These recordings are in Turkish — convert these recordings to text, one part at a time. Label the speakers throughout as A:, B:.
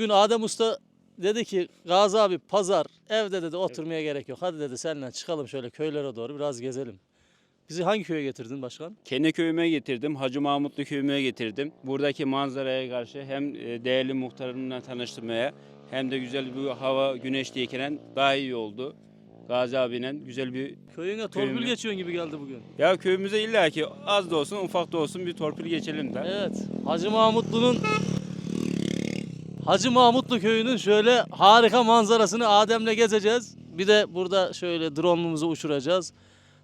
A: Bugün Adem Usta dedi ki Gazi abi pazar evde dedi oturmaya gerek yok. Hadi dedi seninle çıkalım şöyle köylere doğru biraz gezelim. Bizi hangi köye getirdin başkan?
B: Kendi köyüme getirdim. Hacı Mahmutlu köyüme getirdim. Buradaki manzaraya karşı hem e, değerli muhtarımla tanıştırmaya hem de güzel bir hava güneşliyken daha iyi oldu. Gazi abiyle güzel bir
A: Köyüne torpil
B: Köyüme.
A: geçiyorsun gibi geldi bugün.
B: ya köyümüze illa ki az da olsun ufak da olsun bir torpil geçelim de.
A: Evet. Hacı Mahmutlu'nun Hacı Mahmutlu köyünün şöyle harika manzarasını Adem'le gezeceğiz. Bir de burada şöyle drone'umuzu uçuracağız.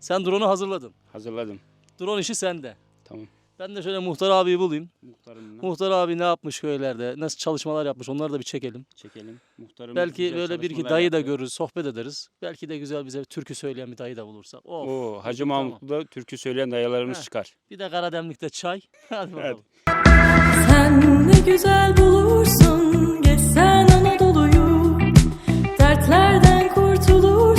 A: Sen drone'u hazırladın.
B: Hazırladım.
A: Drone işi sende.
B: Tamam.
A: Ben de şöyle muhtar abiyi bulayım.
B: Muhtarımla
A: Muhtar abi ne yapmış köylerde, nasıl çalışmalar yapmış onları da bir çekelim.
B: çekelim. Muhtarım
A: Belki
B: güzel
A: böyle bir iki
B: çalışmalar
A: dayı da
B: yaptı.
A: görürüz, sohbet ederiz. Belki de güzel bize türkü söyleyen bir dayı da bulursak. Of.
B: Oo, Hacı
A: Tamam.
B: Mahmutlu'da türkü söyleyen dayılarımız
A: Heh.
B: çıkar.
A: Bir de Karademlik'te çay. Hadi bakalım.
C: Sen ne güzel bulursun Gezsen Anadolu'yu Dertlerden kurtulursun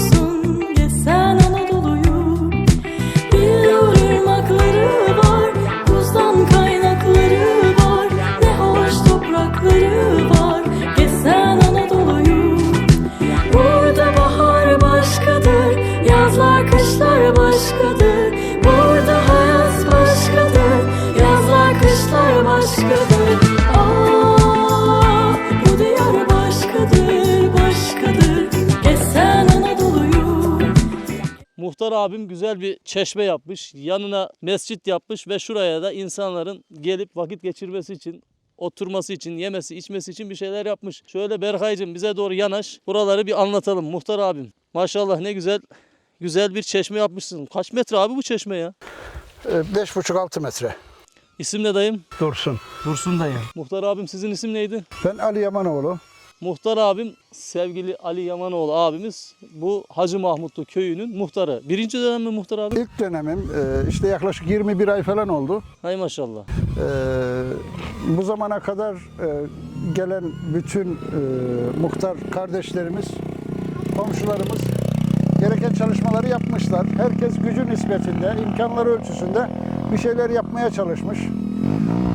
A: Muhtar abim güzel bir çeşme yapmış. Yanına mescit yapmış ve şuraya da insanların gelip vakit geçirmesi için oturması için, yemesi, içmesi için bir şeyler yapmış. Şöyle Berkaycığım bize doğru yanaş. Buraları bir anlatalım muhtar abim. Maşallah ne güzel güzel bir çeşme yapmışsın. Kaç metre abi bu çeşme ya?
D: Ee, Beş buçuk altı metre.
A: İsim ne dayım?
D: Dursun.
A: Dursun dayım. Muhtar abim sizin isim neydi?
D: Ben Ali Yamanoğlu.
A: Muhtar abim sevgili Ali Yamanoğlu abimiz bu Hacı Mahmutlu köyünün muhtarı. Birinci dönem mi muhtar abi?
D: İlk dönemim e, işte yaklaşık 21 ay falan oldu.
A: Hay maşallah.
D: Ee, Bu zamana kadar e, gelen bütün e, muhtar kardeşlerimiz, komşularımız gereken çalışmaları yapmışlar. Herkes gücü nispetinde, imkanları ölçüsünde bir şeyler yapmaya çalışmış.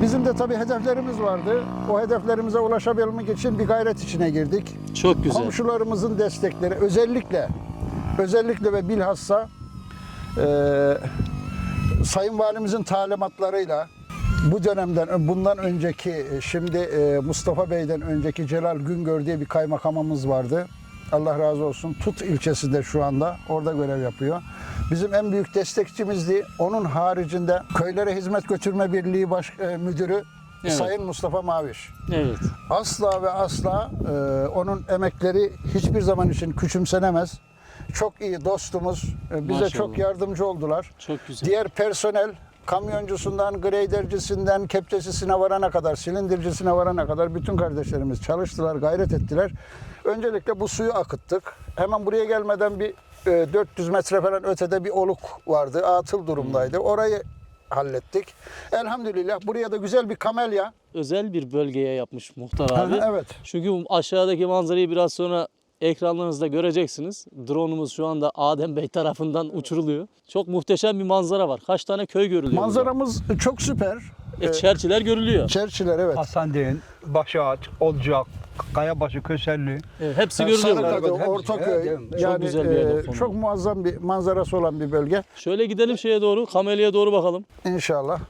D: Bizim de tabii hedeflerimiz vardı. O hedeflerimize ulaşabilmek için bir gayret içine girdik.
A: Çok güzel.
D: Komşularımızın destekleri özellikle özellikle ve bilhassa e, Sayın Valimizin talimatlarıyla bu dönemden bundan önceki e, şimdi e, Mustafa Bey'den önceki Celal Güngör diye bir kaymakamımız vardı. Allah razı olsun. Tut ilçesinde şu anda orada görev yapıyor. Bizim en büyük destekçimizdi. Onun haricinde Köylere Hizmet Götürme Birliği Baş e, Müdürü
A: Evet.
D: Sayın Mustafa Maviş.
A: Evet.
D: Asla ve asla e, onun emekleri hiçbir zaman için küçümsenemez. Çok iyi dostumuz. E, bize
A: Maşallah.
D: çok yardımcı oldular.
A: Çok güzel.
D: Diğer personel kamyoncusundan, gradercisinden, kepçesisine varana kadar, silindircisine varana kadar bütün kardeşlerimiz çalıştılar, gayret ettiler. Öncelikle bu suyu akıttık. Hemen buraya gelmeden bir 400 metre falan ötede bir oluk vardı. Atıl durumdaydı. Orayı hallettik. Elhamdülillah buraya da güzel bir kamelya.
A: özel bir bölgeye yapmış muhtar abi.
D: evet.
A: Çünkü aşağıdaki manzarayı biraz sonra ekranlarınızda göreceksiniz. Drone'umuz şu anda Adem Bey tarafından uçuruluyor. Çok muhteşem bir manzara var. Kaç tane köy görülüyor burada?
D: Manzaramız çok süper.
A: E, çerçiler görülüyor.
D: Çerçiler evet.
E: Hasandeğin, Başağaç, Olcak, Kayabaşı, Köselli.
A: Evet, hepsi görülüyor.
E: Hepsi,
D: Ortaköy.
E: evet, evet.
D: Yani
A: Çok güzel bir yerde
D: e, çok muazzam bir manzarası olan bir bölge.
A: Şöyle gidelim şeye doğru, kamelyaya doğru bakalım.
D: İnşallah.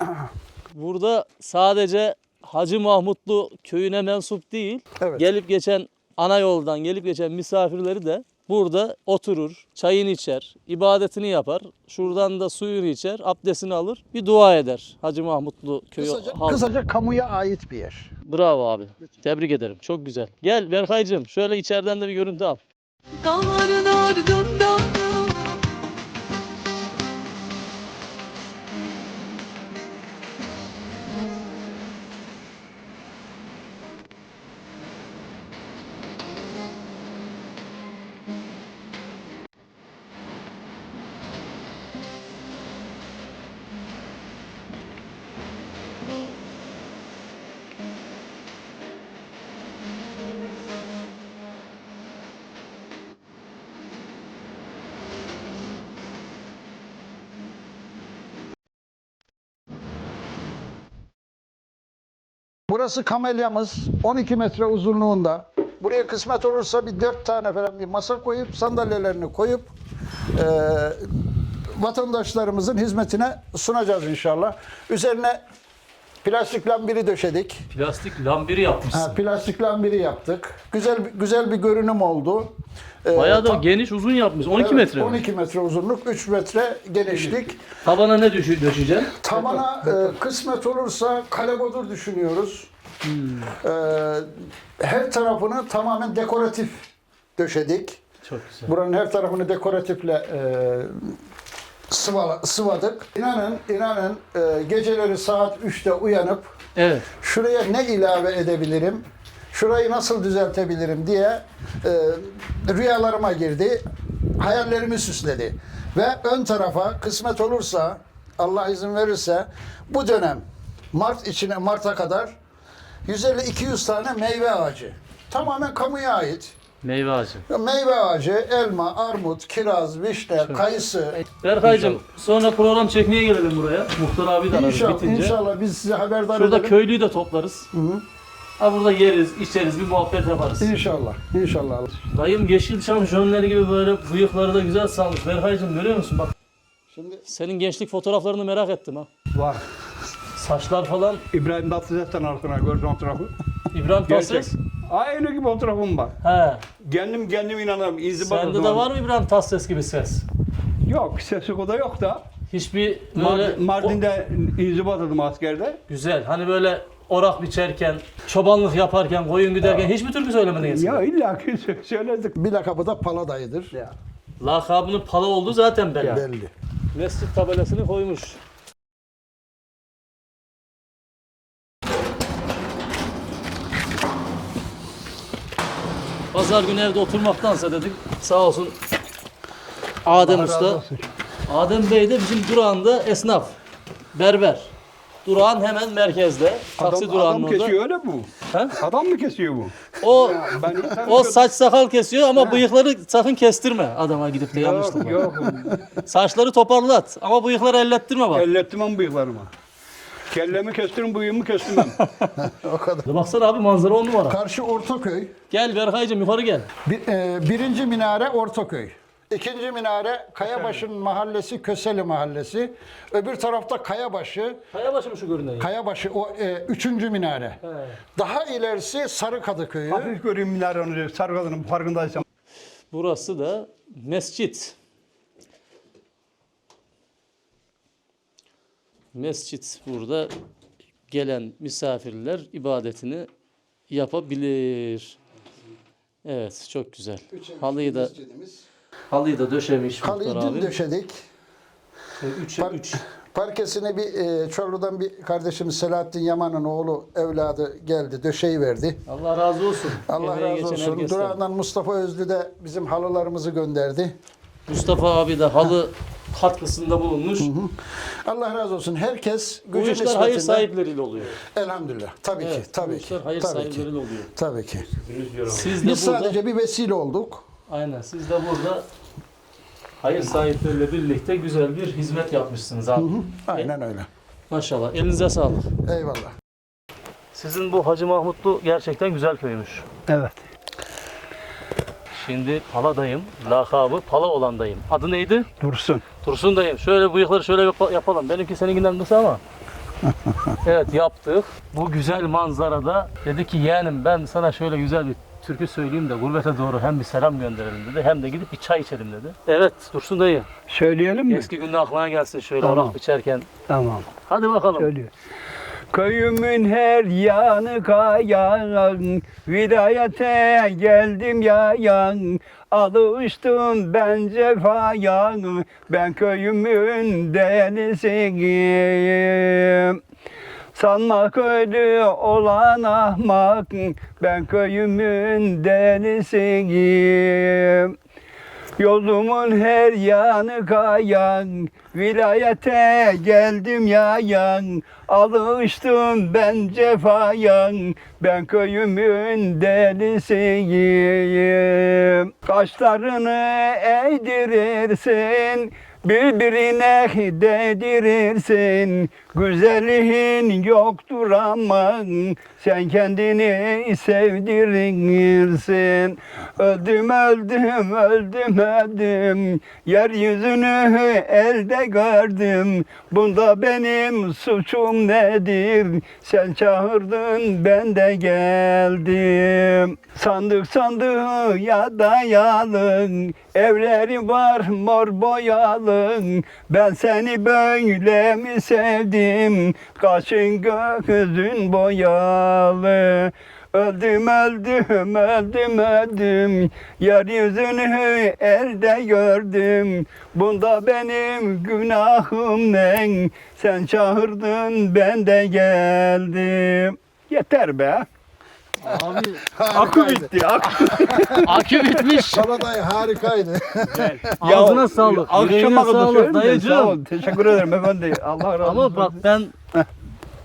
A: Burada sadece Hacı Mahmutlu köyüne mensup değil,
D: Evet.
A: gelip geçen ana yoldan gelip geçen misafirleri de burada oturur, çayını içer, ibadetini yapar. Şuradan da suyunu içer, abdestini alır, bir dua eder. Hacı Mahmutlu köyü
D: Kısaca,
A: halkı.
D: kısaca kamuya ait bir yer.
A: Bravo abi. Tebrik ederim. Çok güzel. Gel Berkaycığım şöyle içeriden de bir görüntü al.
C: Dağların ardından
D: Burası kamelyamız 12 metre uzunluğunda. Buraya kısmet olursa bir 4 tane falan bir masa koyup sandalyelerini koyup e, vatandaşlarımızın hizmetine sunacağız inşallah. Üzerine plastik lambiri döşedik.
A: Plastik lambiri yapmışsın.
D: Ha, plastik lambiri yaptık. Güzel güzel bir görünüm oldu. Ee,
A: Bayağı da geniş uzun yapmış. 12
D: Evet,
A: metre mi?
D: 12 metre uzunluk, 3 metre genişlik.
A: Tabana ne düşü döşeceksin?
D: Tavana e, kısmet olursa kalebodur düşünüyoruz.
A: Hmm.
D: E, her tarafını tamamen dekoratif döşedik.
A: Çok güzel.
D: Buranın her tarafını dekoratifle e, sıvala, sıvadık. İnanın, inanın e, geceleri saat 3'te uyanıp
A: Evet.
D: şuraya ne ilave edebilirim, şurayı nasıl düzeltebilirim diye e, rüyalarıma girdi, hayallerimi süsledi. Ve ön tarafa kısmet olursa, Allah izin verirse bu dönem Mart içine Mart'a kadar 150-200 tane meyve ağacı. Tamamen kamuya ait.
A: Meyve ağacı.
D: Meyve ağacı, elma, armut, kiraz, vişne, kayısı.
A: Berkay'cığım sonra program çekmeye gelelim buraya. Muhtar abi de ararız
D: İnşallah,
A: bitince.
D: inşallah biz size haberdar
A: Şurada
D: edelim.
A: köylüyü de toplarız. Ha burada yeriz, içeriz, bir muhabbet yaparız.
D: İnşallah, inşallah.
A: Dayım Yeşilçam jönleri gibi böyle bıyıkları da güzel salmış. Berkay'cığım görüyor musun bak.
D: Şimdi
A: Senin gençlik fotoğraflarını merak ettim ha.
E: Var.
A: Saçlar falan
E: İbrahim Tatlıses'ten arkana gördüm fotoğrafı.
A: İbrahim. Tatlıses.
E: Aynı gibi fotoğrafım var.
A: He.
E: Kendim kendim inanırım. İnzibat
A: Sende de var mı İbrahim Tatlıses gibi ses?
E: Yok sesi o da yok da.
A: Hiçbir böyle
E: Mardin, Mardin'de inzibat adım askerde.
A: O- güzel. Hani böyle orak biçerken, çobanlık yaparken, koyun güderken hiçbir türkü söylemedin eskiden.
E: Ya illa ki sö- söyledik.
D: bir lakabı da pala dayıdır.
E: Ya.
A: Lakabının pala olduğu zaten belli.
D: Belli.
A: Mescit tabelasını koymuş. Pazar günü evde oturmaktansa dedik sağ olsun Adem Usta. Adem Bey de bizim durağında esnaf, berber. Durağın hemen merkezde. Taksi
E: Adam,
A: durağının
E: adam
A: orada.
E: kesiyor öyle bu.
A: He?
E: Adam mı kesiyor bu?
A: O
E: Ben
A: o saç sakal kesiyor ama bıyıkları sakın kestirme adama gidip de yanlışlıkla.
E: Yok yok.
A: Saçları toparlat ama bıyıkları ellettirme bak.
E: Ellettim bıyıklarımı. Kellemi kestirim, bıyığımı kestirmem.
D: O kadar.
A: Baksana abi manzara on numara.
D: Karşı Ortaköy.
A: Gel Berkaycığım yukarı gel.
D: Bir, e, birinci minare Ortaköy. İkinci minare Kayabaşı'nın mahallesi Köseli mahallesi. Öbür tarafta Kayabaşı.
A: Kayabaşı mı şu görünen?
D: Kayabaşı o e, üçüncü minare. Daha ilerisi Sarıkadı köyü.
E: Hafif göreyim minarenin sarıkadının farkındaysam.
A: Burası da mescit. Mescit burada gelen misafirler ibadetini yapabilir. Evet çok güzel. Halıyı da halıyı da döşemiş
D: Halıyı
A: Muhtar
D: dün
A: abi.
D: döşedik.
A: 3'e 3.
D: Parkesini bir e, Çorlu'dan bir kardeşimiz Selahattin Yaman'ın oğlu evladı geldi döşeyi verdi.
A: Allah razı olsun.
D: Allah
A: Emeği
D: razı
A: geçen
D: olsun.
A: herkesten.
D: Durağından Mustafa Özlü de bizim halılarımızı gönderdi.
A: Mustafa abi de halı katkısında bulunmuş.
D: Allah razı olsun. Herkes
A: Bu
D: gücü
A: işler hayır sahipleriyle oluyor.
D: Elhamdülillah. Tabii
A: Evet,
D: ki. Tabii
A: bu
D: ki.
A: işler hayır
D: tabii ki.
A: sahipleriyle oluyor.
D: Tabii ki.
A: Siz de
D: Biz
A: burada
D: sadece bir vesile olduk.
A: aynen siz de burada hayır sahipleriyle birlikte güzel bir hizmet yapmışsınız abi.
D: Aynen öyle.
A: Maşallah. Elinize sağlık.
D: Eyvallah.
A: Sizin bu Hacı Mahmutlu gerçekten güzel köymüş.
E: Evet.
A: Şimdi Pala dayım, lakabı Pala olan dayım. Adı neydi?
E: Dursun.
A: Dursun dayım. Şöyle bıyıkları şöyle yap- yapalım. Benimki seninkinden kısa ama. evet yaptık. Bu güzel manzarada dedi ki yeğenim ben sana şöyle güzel bir türkü söyleyeyim de gurbete doğru hem bir selam gönderelim dedi hem de gidip bir çay içelim dedi. Evet Dursun dayı.
E: Söyleyelim mi?
A: Eski günde aklına gelsin şöyle
E: Tamam.
A: orak biçerken.
E: Tamam.
A: Hadi bakalım.
E: Söylüyor. Köyümün her yanı kayan, vilayete geldim yayan, alıştım ben cefaya, ben köyümün delisiyim. Sanma köylü olan ahmak, ben köyümün delisiyim. Yolumun her yanı kayan, vilayete geldim yayan, alıştım ben cefayan, ben köyümün delisiyim. Kaşlarını eğdirirsin, Birbirine değdirirsin Güzelliğin yoktur ama Sen kendini sevdirirsin. Öldüm öldüm öldüm öldüm. Yeryüzünü elde gördüm. Bunda benim suçum nedir? Sen çağırdın ben de geldim. Sandık sandığı ya dayalı Evleri var mor boyalı. Ben seni böyle mi sevdim Kaşın gözün boyalı. Öldüm öldüm öldüm öldüm. Yeryüzünü elde gördüm. Bunda benim günahım ne Sen çağırdın ben de geldim. Yeter be
A: Abi
E: Akü bitti akü
A: akü bitmiş.
D: Kabadayı harikaydı.
A: Ağzına sağlık. yüreğine
E: Akşama kadar
A: sağlık
E: söyledim de, sağ
A: dayıcığım.
E: ol. Teşekkür ederim efendi. Allah razı olsun.
A: Ama bak ben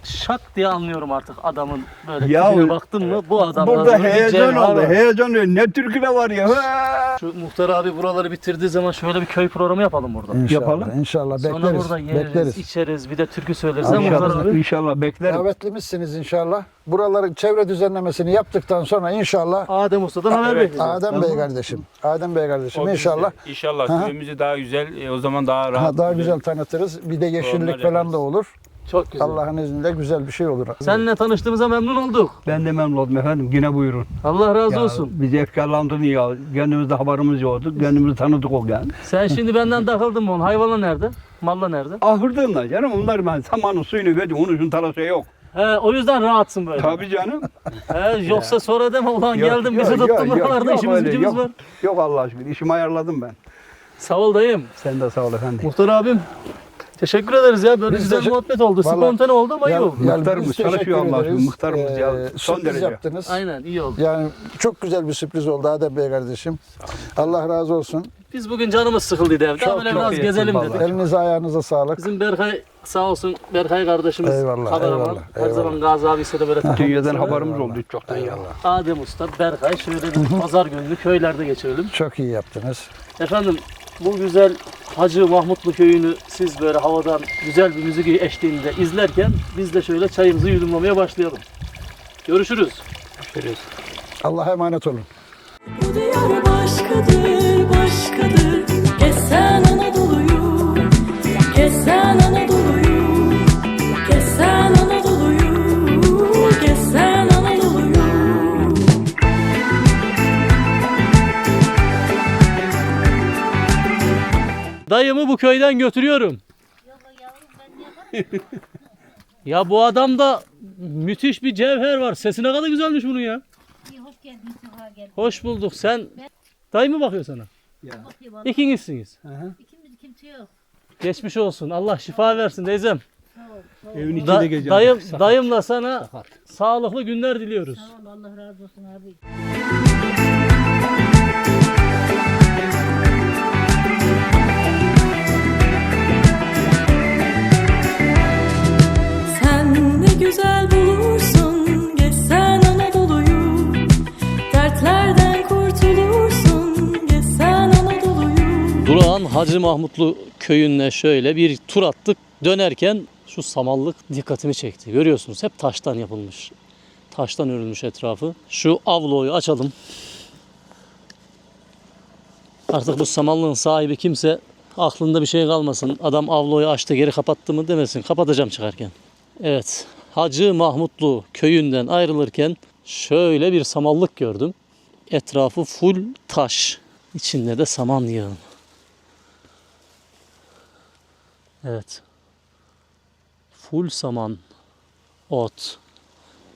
A: şak diye anlıyorum artık adamın böyle
E: Ya
A: tipine
E: o-
A: baktın mı bu adam
E: Burada heyecan oldu.
A: var.
E: Heyecan oldu. Ne türküler var ya. Ha!
A: Şu muhtar abi buraları bitirdiği zaman şöyle bir köy programı yapalım burada.
D: İnşallah,
E: Yapalım.
D: İnşallah
A: Sonra
D: bekleriz.
A: burada yeriz,
D: bekleriz.
A: içeriz, bir de türkü söyleriz.
E: İnşallah,
A: muhtar abi?
E: inşallah beklerim.
D: Davetlimizsiniz inşallah. Buraların çevre düzenlemesini yaptıktan sonra inşallah
A: Adem Usta'dan haber bekliyoruz.
D: Adem Bey kardeşim. Adem Bey kardeşim inşallah
B: İnşallah
D: Aha.
B: köyümüzü daha güzel, e, o zaman daha rahat.
D: ha, daha güzel tanıtırız. Bir de yeşillik falan da olur.
A: Çok güzel.
D: Allah'ın izniyle güzel bir şey olur.
A: Seninle tanıştığımıza memnun olduk.
E: Ben de memnun oldum efendim. Yine buyurun.
A: Allah razı
E: Ya,
A: olsun.
E: Bizi efkarlandırdın ya. Kendimizde haberimiz yoktu. Kendimizi tanıdık ol yani.
A: Sen şimdi benden takıldın mı onun? Hayvanla nerede? Malla nerede?
E: Ahırdın da canım. Onlar ben samanın suyunu verdim. Onun için tarlası yok.
A: He, o yüzden rahatsın böyle.
E: Tabii canım.
A: He, yoksa sonra deme ulan
E: Yok,
A: geldim bizi
E: yok,
A: tuttun
E: yok,
A: buralarda
E: yok
A: işimiz
E: öyle,
A: gücümüz
E: yok.
A: var.
E: Yok Allah aşkına. İşimi ayarladım ben.
A: Sağ ol dayım.
E: Sen de sağ ol efendim.
A: Muhtar abim. Teşekkür ederiz ya. Böyle
D: Biz
A: güzel
D: teşekkür-
A: muhabbet oldu.
D: Vallahi-
A: Spontane oldu ama iyi oldu.
E: Muhtarımız
D: biz
E: çalışıyor
D: teşekkür
E: Allah aşkına,
D: ederiz.
E: muhtarımız ya,
D: Ee,
E: son
D: sürpriz
E: derece.
D: yaptınız.
A: Aynen iyi oldu.
D: Yani çok güzel bir sürpriz oldu Adem Bey kardeşim. Allah razı olsun.
A: Biz bugün canımız sıkıldıydı evde.
D: Çok, çok
A: biraz
E: iyi
A: gezelim
E: ettin
A: dedik.
D: Elinize ayağınıza sağlık.
A: Bizim Berkay sağ olsun Berkay kardeşimiz
D: Eyvallah,
A: kameraman.
D: eyvallah,
A: Her
D: eyvallah.
A: zaman Gazi abi ise de böyle takılmak
E: Dünyadan haberimiz oldu çoktan ya.
A: Adem Usta, Berkay şöyle bir pazar gününü köylerde geçirelim.
D: Çok iyi yaptınız.
A: Efendim bu güzel Hacı Mahmutlu köyünü siz böyle havadan güzel bir müzik eşliğinde izlerken biz de şöyle çayımızı yudumlamaya başlayalım. Görüşürüz.
D: Allah'a emanet olun.
C: Bu diyar başkadır, başkadır Kesen Anadolu'yu Kesen Anadolu'yu
A: Dayımı bu köyden götürüyorum. ya bu adamda müthiş bir cevher var. Sesi ne kadar güzelmiş bunun ya.
F: İyi, hoş geldin, sefa geldin.
A: Hoş bulduk. Sen dayı mı bakıyor sana?
F: Bakıyor bana.
A: İkinizsiniz.
F: İkimiz kimse yok.
A: Geçmiş olsun. Allah şifa versin teyzem.
E: Evin
A: Da-
E: içinde geziyorum.
A: dayım, dayımla sana sağlıklı günler diliyoruz.
F: Sağ ol, Allah razı olsun abi.
A: Hacı Mahmutlu köyüne şöyle bir tur attık. Dönerken şu samallık dikkatimi çekti. Görüyorsunuz hep taştan yapılmış. Taştan örülmüş etrafı. Şu avloyu açalım. Artık bu samallığın sahibi kimse aklında bir şey kalmasın. Adam avloyu açtı geri kapattı mı demesin. Kapatacağım çıkarken. Evet. Hacı Mahmutlu köyünden ayrılırken şöyle bir samallık gördüm. Etrafı full taş. İçinde de saman yığın. Evet. Full saman, ot,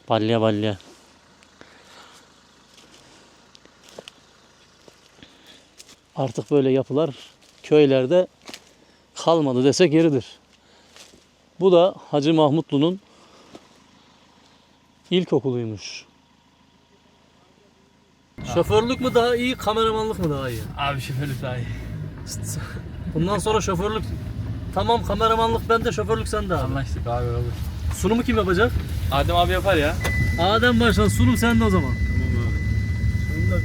A: balya balya. Artık böyle yapılar köylerde kalmadı desek yeridir. Bu da Hacı Mahmutlu'nun ilkokuluymuş. Şoförlük mü daha iyi, kameramanlık mı daha iyi?
G: Abi şoförlük daha iyi.
A: Bundan sonra şoförlük Tamam kameramanlık bende, şoförlük sende abi.
G: Anlaştık abi olur.
A: Sunumu kim yapacak?
G: Adem abi yapar ya.
A: Adem başla, sunum sende o zaman. Tamam abi.
B: Sunum da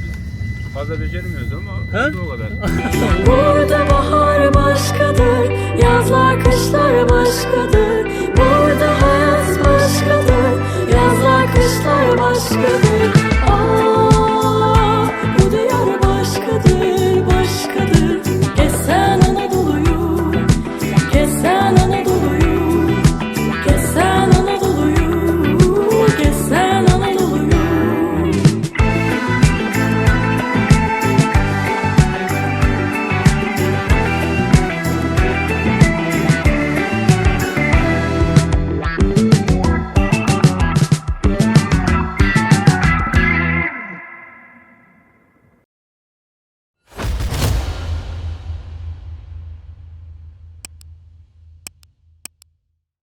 B: biz fazla beceremiyoruz ama
A: He?
B: o kadar.
C: Burada bahar başkadır, yazlar kışlar başkadır. Burada hayat başkadır, yazlar kışlar başkadır.